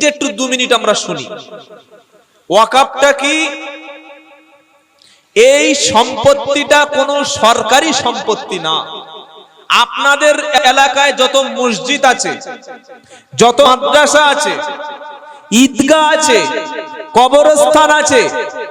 এটা একটু দু মিনিট আমরা শুনি। ওয়াকাপটা কি? এই সম্পত্তিটা কোনো সরকারি সম্পত্তি না। আপনাদের এলাকায় যত মসজিদ আছে, যত মাদ্রাসা আছে, ঈদগাহ আছে কবরস্থান আছে।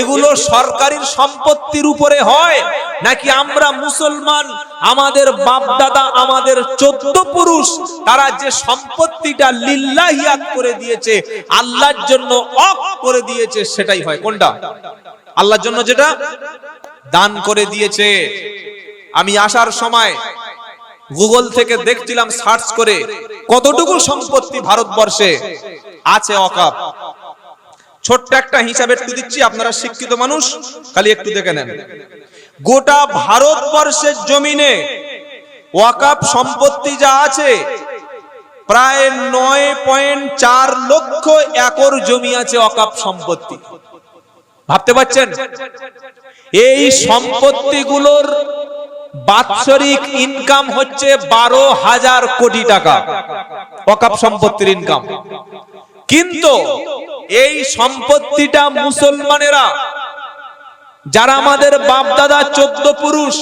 এগুলো সরকারির সম্পত্তির উপরে হয়। নাকি আমরা মুসলমান, আমাদের বাপ দাদা আমাদের চোদ্দ পুরুষ, তারা যে সম্পত্তিটা লিল্লাহিয়াত করে দিয়েছে, আল্লাহর জন্য অফ করে দিয়েছে, সেটাই হয়। কোনটা? আল্লাহর জন্য যেটা দান করে দিয়েছে। আমি আসার সময় গুগল থেকে দেখছিলাম, সার্চ করে কতটুকু সম্পত্তি ভারতবর্ষে আছে অকাপ। ছোট্ট একটা হিসাবে একটু দিচ্ছি, আপনারা শিক্ষিত মানুষ, খালি একটু দেখে নেন। গোটা ভারতবর্ষের জমিনে ওয়াকাপ সম্পত্তি যা আছে, প্রায় নয় পয়েন্ট চার লক্ষ একর জমি আছে অকাপ সম্পত্তি। ভাবতে পারছেন? এই সম্পত্তিগুলোর বাৎসরিক ইনকাম হচ্ছে বারো হাজার কোটি টাকা অকাপ সম্পত্তির ইনকাম। কিন্তু এই সম্পত্তিটা মুসলমানেরা, যারা আমাদের বাপ দাদা চোদ্দ পুরুষ,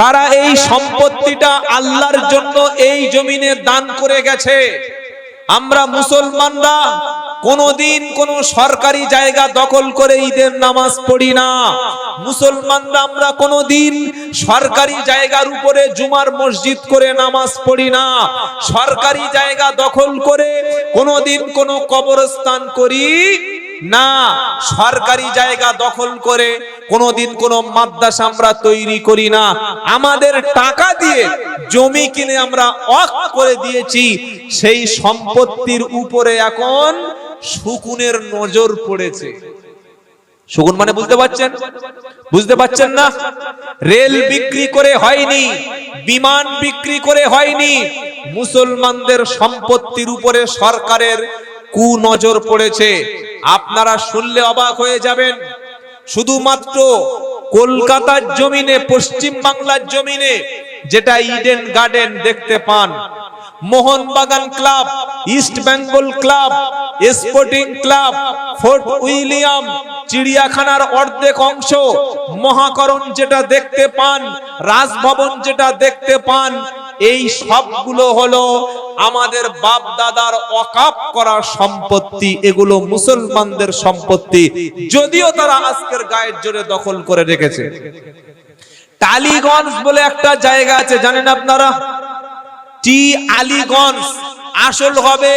তারা এই সম্পত্তিটা আল্লাহর জন্য এই জমিনে দান করে গেছে। আমরা মুসলমানরা কোনদিন কোন সরকারি জায়গা দখল করে ঈদের নামাজ পড়ি না। মুসলমানরা আমরা কোনদিন সরকারি জায়গার উপরে জুমার মসজিদ করে নামাজ পড়ি না। সরকারি জায়গা দখল করে কোনদিন কোন কবরস্থান করি না। সরকারি জায়গা দখল করে কোনদিন কোন মাদ্রাসা আমরা তৈরি করি না। আমাদের টাকা দিয়ে জমি কিনে আমরা অক করে দিয়েছি। সেই সম্পত্তির উপরে এখন শকুনের নজর পড়েছে। শকুন মানে বুঝতে পারছেন? বুঝতে পারছেন না? রেল বিক্রি করে হয়নি, বিমান বিক্রি করে হয়নি, মুসলমানদের সম্পত্তির উপরে সরকারের কু নজর পড়েছে। আপনারা শুনলে অবাক হয়ে যাবেন। শুধুমাত্র কলকাতার জমিনে, পশ্চিম বাংলার জমিনে যেটা ইডেন গার্ডেন দেখতে পান Mohun Bagan club, East Bengal club, sporting club, Fort William, চিড়িয়াখানার অর্ধেক অংশ, মহাকরণ যেটা দেখতে পান, রাজভবন যেটা দেখতে পান, এই সবগুলো হলো আমাদের বাপ দাদার অকাপ করা সম্পত্তি, এগুলো মুসলমানদের সম্পত্তি, যদিও তারা আজকের গায়ের জোরে দখল করে রেখেছে। টালিগঞ্জ বলে একটা জায়গা আছে, জানেন আপনারা? টি আলীগঞ্জ। আসল হবে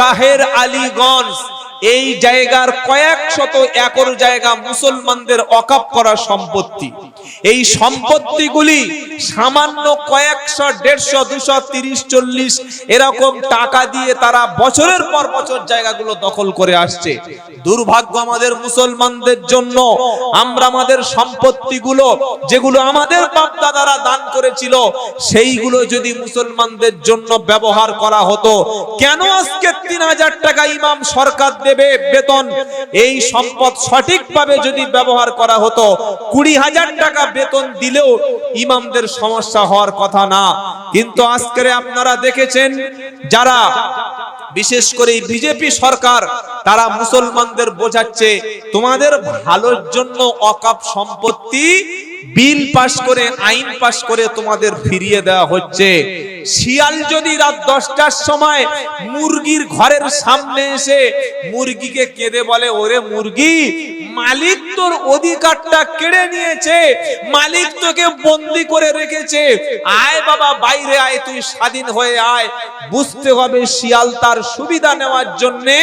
তাহের আলীগঞ্জ। এই জায়গার কয়েক শত একর জায়গা মুসলমানদের অকাপ করা সম্পত্তি। এই সম্পত্তিগুলি সামান্য কয়েকশো, দেড়শো, দুশো, তিরিশ, চল্লিশ এরকম টাকা দিয়ে তারা বছরের পর বছর জায়গাগুলো দখল করে আসছে। দুর্ভাগ্য আমাদের মুসলমানদের জন্য। আমরা আমাদের সম্পত্তিগুলো, যেগুলো আমাদের বাপ দাদারা দান করেছিল, সেইগুলো যদি মুসলমানদের জন্য ব্যবহার করা হতো, কেন আজকে তিন হাজার টাকা ইমাম সরকার দেবে বেতন, এই সম্পদ সঠিকভাবে যদি ব্যবহার করা হতো, কুড়ি হাজার টাকা বেতন দিলেও ইমামদের সমস্যা হওয়ার কথা না। কিন্তু আজকে আপনারা দেখেছেন, যারা বিশেষ করে বিজেপি সরকার, তারা মুসলমানদের বোঝাচ্ছে, তোমাদের ভালোর জন্য অকাপ সম্পত্তি বিল পাশ করে, আইন পাশ করে তোমাদের ফিরিয়ে দেওয়া হচ্ছে। শিয়াল যদি রাত দশটার সময় মুরগির ঘরের সামনে এসে মুরগিকে কেঁদে বলে, ওরে মুরগি, মালিক তোর অধিকারটা কেড়ে নিয়েছে, মালিক তোকে বন্দি করে রেখেছে। আয় বাবা, বাইরে আয়, তুই স্বাধীন হয়ে আয়। বুঝতে হবে শিয়াল তার সুবিধা নেওয়ার জন্যে,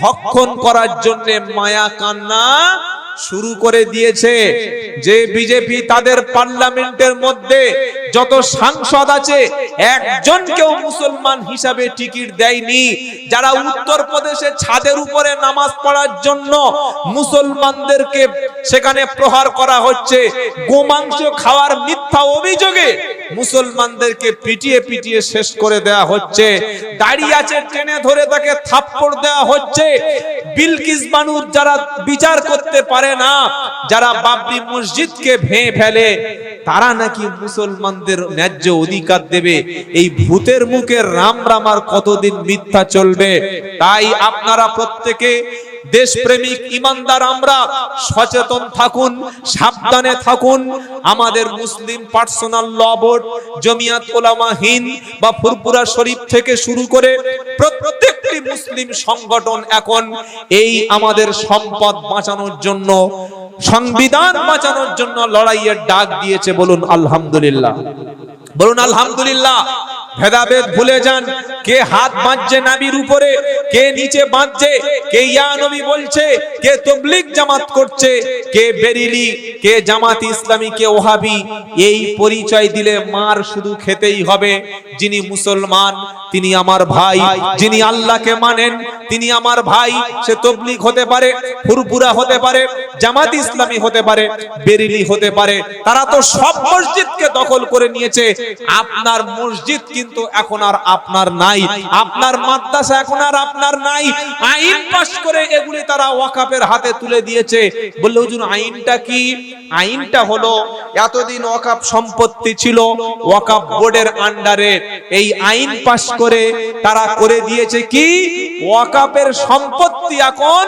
ভক্ষণ করার জন্যে মায়া কান্না শুরু করে দিয়েছে। যে বিজেপি তাদের পার্লামেন্টের মধ্যে যত সাংসদ আছে, একজনকেও মুসলমান হিসাবে টিকিট দেয়নি। যারা উত্তর প্রদেশে ছাদের উপরে নামাজ পড়ার জন্য মুসলমানদেরকে সেখানে প্রহার করা হচ্ছে, গোমাংস খাওয়ার মিথ্যা অভিযোগে মুসলমানদেরকে পিটিয়ে পিটিয়ে শেষ করে দেয়া হচ্ছে। দাড়ি আছে, টেনে ধরে তাকে থাপ্পড় দেওয়া হচ্ছে। বিলকিস মানুষ যারা বিচার করতে পারে না, যারা বাবরি মসজিদকে ভেঙে ফেলে, তারা নাকি মুসলমানদের ন্যায্য অধিকার দেবে। এই ভূতের মুখে রাম রামার কতদিন মিথ্যা চলবে? তাই আপনারা প্রত্যেকে দেশপ্রেমিক ইমানদার আমরা, সচেতন থাকুন, সাবধানে থাকুন। আমাদের মুসলিম পার্সোনাল ল বোর্ড, জমিয়াত ওলামা হিন্দ বা ফুরপুরা শরীফ থেকে শুরু করে প্রত্যেকটি মুসলিম সংগঠন এখন এই আমাদের সম্পদ বাঁচানোর জন্য সংবিধান বাঁচানোর জন্য লড়াইয়ের ডাক দিয়েছে বলুন আলহামদুলিল্লাহ। বলুন আলহামদুলিল্লাহ। ভেদাভেদ ভুলে যান। কে হাত বাঁধছে নাবির উপরে, কে নিচে বাঁধছে, কে ইয়া নবী বলছে, কে তবলিগ জামাত করছে, কে বেরিলি, কে জামাত ইসলামী, কে ওহাবি, এই পরিচয় দিলে মার শুধু খেতেই হবে। যিনি মুসলমান, তিনি আমার ভাই। যিনি আল্লাহকে মানেন, তিনি আমার ভাই। সে তবলিগ হতে পারে ফুরপুরা হতে পারে, জামাত ইসলামী হতে পারে, বেরিলি হতে পারে। তারা তো সব মসজিদকে দখল করে নিয়েছে। আপনার মসজিদ কিন্তু এখন আর আপনার নাই। আপনার মাদ্রাসা এখন আর আপনার নাই। আইন পাস করে এগুলি তারা ওয়াকাফের হাতে তুলে দিয়েছে। বললে, হুজুর, আইনটা কি? আইনটা হলো, এতদিন ওয়াকাফ সম্পত্তি ছিল, ওয়াকাফ বোর্ডের আন্ডারে। এই আইন পাস করে তারা করে দিয়েছে কি? ওয়াকাফের সম্পত্তি এখন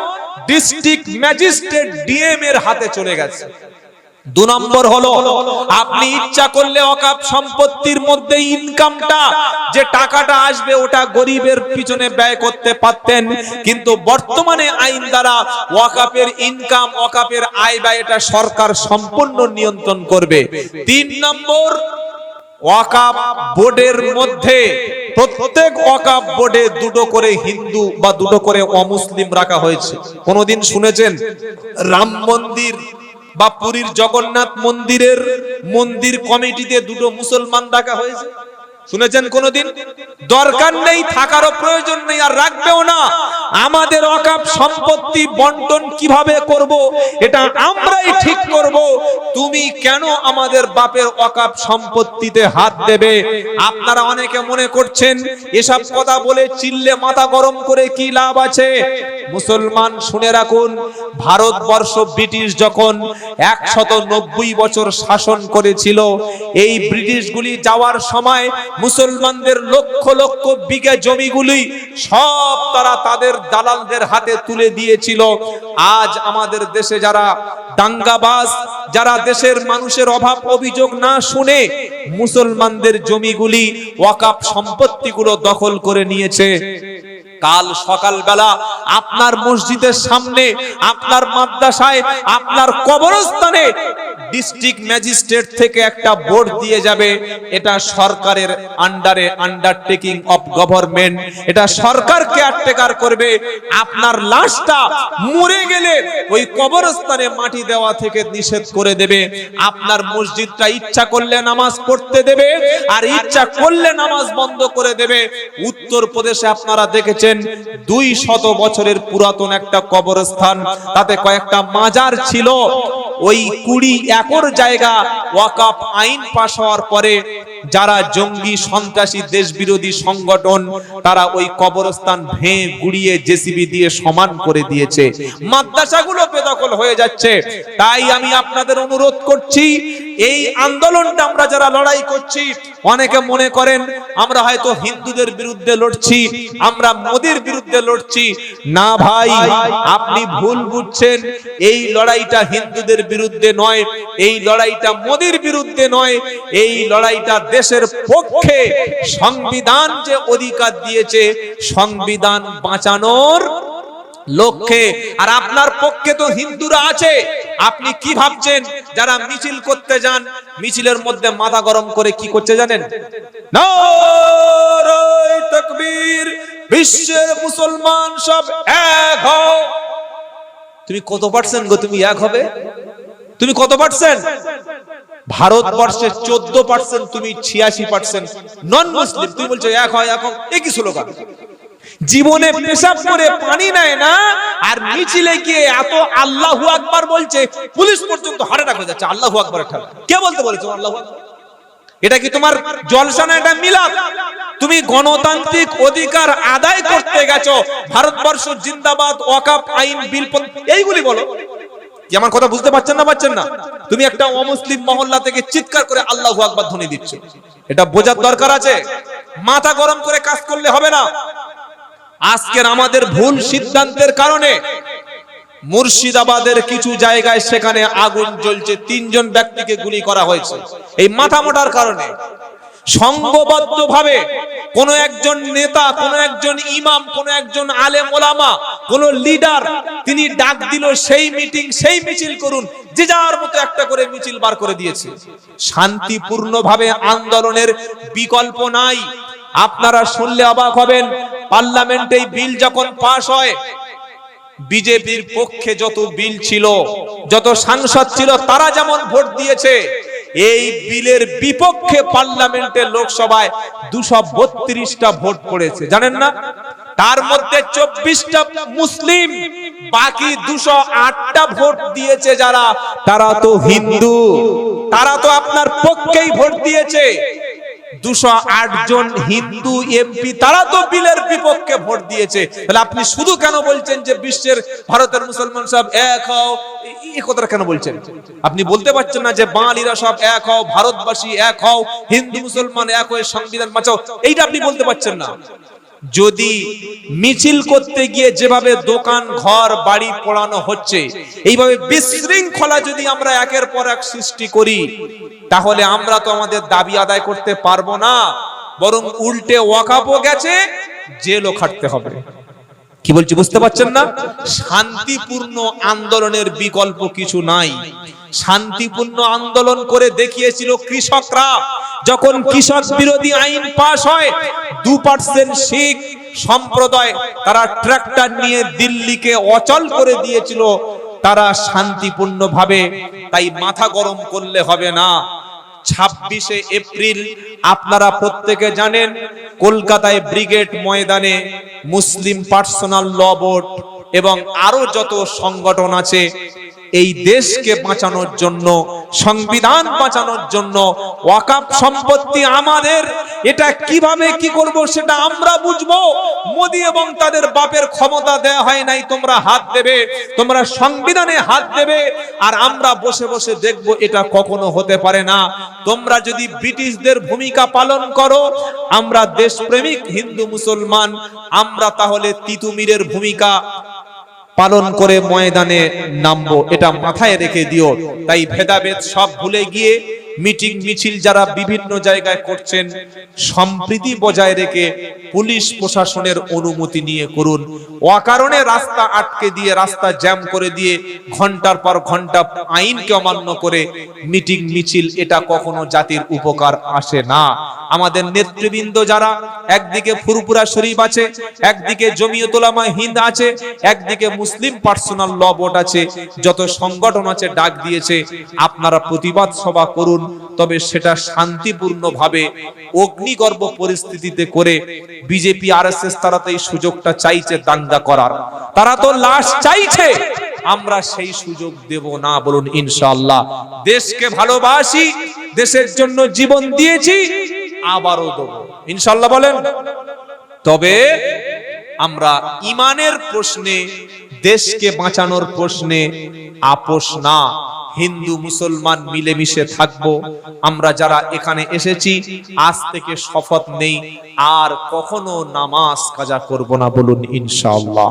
ডিস্ট্রিক্ট ম্যাজিস্ট্রেট ডিএম এর হাতে চলে গেছে। দু নম্বর হলো, আপনি ইচ্ছা করলে অকাপ সম্পত্তির মধ্যে ইনকামটা যে টাকাটা আসবে ওটা গরিবের পিছনে ব্যয় করতে পারতেন। কিন্তু বর্তমানে আইন দ্বারা ওয়াকাপের ইনকাম ওয়াকাপের আয় ব্যয় এটা সরকার সম্পূর্ণ নিয়ন্ত্রণ করবে। তিন নম্বর ওয়াকাপ বোর্ডের মধ্যে প্রত্যেক ওয়াকাপ বোর্ডে দুটো করে হিন্দু বা দুটো করে অমুসলিম রাখা হয়েছে। কোনদিন শুনেছেন? রাম মন্দির বা পুরীর জগন্নাথ মন্দিরের মন্দির কমিটিতে দুটো মুসলমান ডাকা হয়েছে। শুনেছেন কোনদিন? দরকার নেই, থাকারও প্রয়োজন নেই, আর রাখবেও না। আমাদের অকাপ সম্পত্তি বন্টন কীভাবে করব, এটা আমরাই ঠিক করব। তুমি কেন আমাদের বাপের অকাপ সম্পত্তিতে হাত দেবে? আপনারা অনেকে মনে করছেন, এসব কথা বলে চিল্লে মাথা গরম করে কি লাভ আছে? মুসলমান, শুনে রাখুন, ভারতবর্ষ ব্রিটিশ যখন একশত বছর শাসন করেছিল, এই ব্রিটিশগুলি যাওয়ার সময় মুসলমানদের লক্ষ লক্ষ বিঘা জমিগুলি সব তারা তাদের দালালদের হাতে তুলে দিয়েছিল। আজ আমাদের দেশে যারা দাঙ্গাবাজ, যারা দেশের মানুষের অভাব অভিযোগ না শুনে মুসলমানদের জমিগুলি ওয়াকাপ সম্পত্তিগুলো দখল করে নিয়েছে। কাল সকালবেলা আপনার মসজিদের সামনে, আপনার মাদ্রাসায়, আপনার কবরস্থানে ডিস্ট্রিক্ট ম্যাজিস্ট্রেট থেকে একটা বোর্ড দিয়ে যাবে। এটা সরকারের আন্ডারে আন্ডারটেকিং অফ গভর্নমেন্ট এটা সরকার কেয়ারটেকার করবে। আপনার লাশটা মরে গেলে ওই কবরস্থানে মাটি দেওয়া থেকে নিষেধ করে দেবে। আপনার মসজিদটা ইচ্ছা করলে নামাজ পড়তে দেবে, আর ইচ্ছা করলে নামাজ বন্ধ করে দেবে। উত্তর প্রদেশে আপনারা দেখেছেন, দুই শত বছরের পুরাতন একটা কবরস্থান। তাতে কয়েকটা মাজার ছিল। ওই কুড়ি একর জায়গা ওয়াকাপ আইন পাশ হওয়ার পরে যারা জঙ্গি, সন্ত্রাসী দেশ বিরোধী সংগঠন, তারা ওই কবরস্থান ভেঙে গুড়িয়ে জেসিবি দিয়ে সমান করে দিয়েছে। মাদ্রাসাগুলো বেদখল হয়ে যাচ্ছে। তাই আমি আপনাদের অনুরোধ করছি এই আন্দোলনটা আমরা যারা লড়াই করছি, অনেকে মনে করেন আমরা হয়তো হিন্দুদের বিরুদ্ধে লড়ছি, আমরা মোদির বিরুদ্ধে লড়ছি। না ভাই, আপনি ভুল বুঝছেন, এই লড়াইটা হিন্দুদের বিরুদ্ধে নয়, এই লড়াইটা মোদির বিরুদ্ধে নয়, এই লড়াইটা দেশের পক্ষে সংবিধান যে অধিকার দিয়েছে, সংবিধান বাঁচানোর লক্ষ্যে। আর আপনার পক্ষে তো হিন্দুরা আছে। আপনি কি ভাবছেন? যারা মিছিল করতে যান, মিছিলের মধ্যে মাথা গরম করে কি করছে জানেন? বিশ্বের মুসলমান সব এক হও। তুমি কত পার্সেন্ট গো? তুমি এক হবে? তুমি কত পার্সেন্ট ভারতবর্ষের চোদ্দ পার্সেন্ট তুমি ছিয়াশি পার্সেন্ট নন মুসলিম তুমি বলছো এক হয় এখন একই স্লোগান জীবনে পেশাব করে পানি নেয় না, আর মিছিলে গিয়ে এত আল্লাহু আকবার বলছে, পুলিশ পর্যন্ত হার্ট হয়ে যাচ্ছে, আল্লাহু আকবার কে বলতে বলেছ আল্লাহু আকবার? এটা কি তোমার জলসা না এটা মিলাদ? তুমি গণতান্ত্রিক অধিকার আদায় করতে গেছো, ভারতবর্ষ জিন্দাবাদ ওয়াকাপ আইন, বিল এইগুলি বলো। কি আমার কথা বুঝতে পারছেন না পাচ্ছেন না? তুমি একটা অমুসলিম মহল্লা থেকে চিৎকার করে আল্লাহু আকবার ধ্বনি দিচ্ছ। এটা বোঝার দরকার আছে? মাথা গরম করে কাজ করলে হবে না। আজকের আমাদের ভুল সিদ্ধান্তের কারণে মুর্শিদাবাদের কিছু জায়গায় সেখানে আগুন জ্বলছে, তিনজন ব্যক্তিকে গুলি করা হয়েছে। এই মাথা মোটার কারণে সংঘবদ্ধ ভাবে কোন একজন নেতা, কোন একজন ইমাম, কোন একজন আলেম ওলামা, কোন লিডার তিনি ডাক দিল, সেই মিটিং, সেই মিছিল করুন, যে যার মতো একটা করে মিছিল বার করে দিয়েছে। শান্তিপূর্ণভাবে আন্দোলনের বিকল্প নাই। আপনারা শুনলে অবাক হবেন পার্লামেন্টে বিল যখন পাশ হয়, বিজেপির পক্ষে যত বিল ছিল, যত সাংসদ ছিল, তারা যেমন ভোট দিয়েছে, এই বিলের বিপক্ষে পার্লামেন্টে লোকসভায় দুশো বত্রিশটা ভোট পড়েছে। জানেন না? তার মধ্যে চব্বিশটা মুসলিম, বাকি দুশো আটটা ভোট দিয়েছে যারা। তারা তো হিন্দু, তারা তো আপনার পক্ষেই ভোট দিয়েছে। দুশো জন হিন্দু এমপি, তারা তো বিলের বিপক্ষে ভোট দিয়েছে। তাহলে আপনি শুধু কেন বলছেন যে বিশ্বের, ভারতের মুসলমান সব এক হও? এই কথাটা কেন বলছেন? আপনি বলতে পারছেন না যে বাঙালিরা সব এক হও, ভারতবাসী এক হও, হিন্দু মুসলমান এক হয়ে সংবিধান বাঁচাও। এইটা আপনি বলতে পারছেন না। যদি মিছিল করতে গিয়ে যেভাবে দোকান, ঘর, বাড়ি পড়ানো হচ্ছে, এইভাবে বিশৃঙ্খলা যদি আমরা একের পর এক সৃষ্টি করি, তাহলে আমরা তো আমাদের দাবি আদায় করতে পারব না, বরং উল্টে ওয়াকাপও গেছে, জেলও খাটতে হবে। কি বলছি, বুঝতে পারছেন না? শান্তিপূর্ণ আন্দোলনের বিকল্প কিছু নাই। শান্তিপূর্ণ আন্দোলন করে দেখিয়েছিল কৃষকরা, যখন কৃষক বিরোধী আইন পাশ হয় দু পার্সেন্ট শিখ সম্প্রদায় তারা ট্রাক্টর নিয়ে দিল্লিকে অচল করে দিয়েছিল, তারা শান্তিপূর্ণ ভাবে তাই মাথা গরম করলে হবে না। ছাব্বিশে এপ্রিল, আপনারা প্রত্যেকে জানেন, কলকাতায় ব্রিগেড ময়দানে মুসলিম পার্সোনাল ল বোর্ড এবং আরও যত সংগঠন আছে, এই দেশকে বাঁচানোর জন্য সংবিধান বাঁচানোর জন্য ওয়াকাপ সম্পত্তি আমাদের। এটা কীভাবে কি করব সেটা আমরা বুঝব। মোদি এবং তাদের বাপের ক্ষমতা দেয়া হয় নাই, তোমরা হাত দেবে, তোমরা সংবিধানে হাত দেবে, আর আমরা বসে বসে দেখব এটা কখনো হতে পারে না। তোমরা যদি ব্রিটিশদের ভূমিকা পালন করো, আমরা দেশপ্রেমিক হিন্দু মুসলমান, আমরা তাহলে তিতুমিরের ভূমিকা পালন করে ময়দানে নামবো এটা মাথায় রেখে দিও। তাই ভেদাভেদ সব ভুলে গিয়ে মিটিং মিছিল যারা বিভিন্ন জায়গায় করছেন, সম্প্রীতি বজায় রেখে পুলিশ প্রশাসনের অনুমতি নিয়ে করুন। অকারণে রাস্তা আটকে দিয়ে, রাস্তা জ্যাম করে দিয়ে ঘণ্টার পর ঘণ্টা আইনকে অমান্য করে মিটিং মিছিল, এটা কখনো জাতির উপকার আসে না। আমাদের নেতৃবৃন্দ যারা, একদিকে ফুরপুরা শরীফ আছে, একদিকে জমিয়তুলামা হিন্দ আছে, একদিকে মুসলিম পার্সোনাল ল বোর্ড আছে, যত সংগঠন আছে ডাক দিয়েছে, আপনারা প্রতিবাদ সভা করুন তবে সেটা শান্তিপূর্ণ ভাবে অগ্নিগর্ভ পরিস্থিতিতে করে বিজেপি আরএসএস তারা তো এই সুযোগটা চাইছে দাঙ্গা করার। তারা তো লাশ চাইছে। আমরা সেই সুযোগ দেব না বলুন ইনশাআল্লাহ। দেশকে ভালোবাসি, দেশের জন্য জীবন দিয়েছি, আবারও দেব। ইনশাআল্লাহ বলেন। তবে আমরা ইমানের প্রশ্নে, দেশকে বাঁচানোর প্রশ্নে আপোষ না। হিন্দু, মুসলমান মিলেমিশে থাকব। আমরা যারা এখানে এসেছি, আজ থেকে শপথ নেই, আর কখনো নামাজ কাজা করব না বলুন ইনশাআল্লাহ।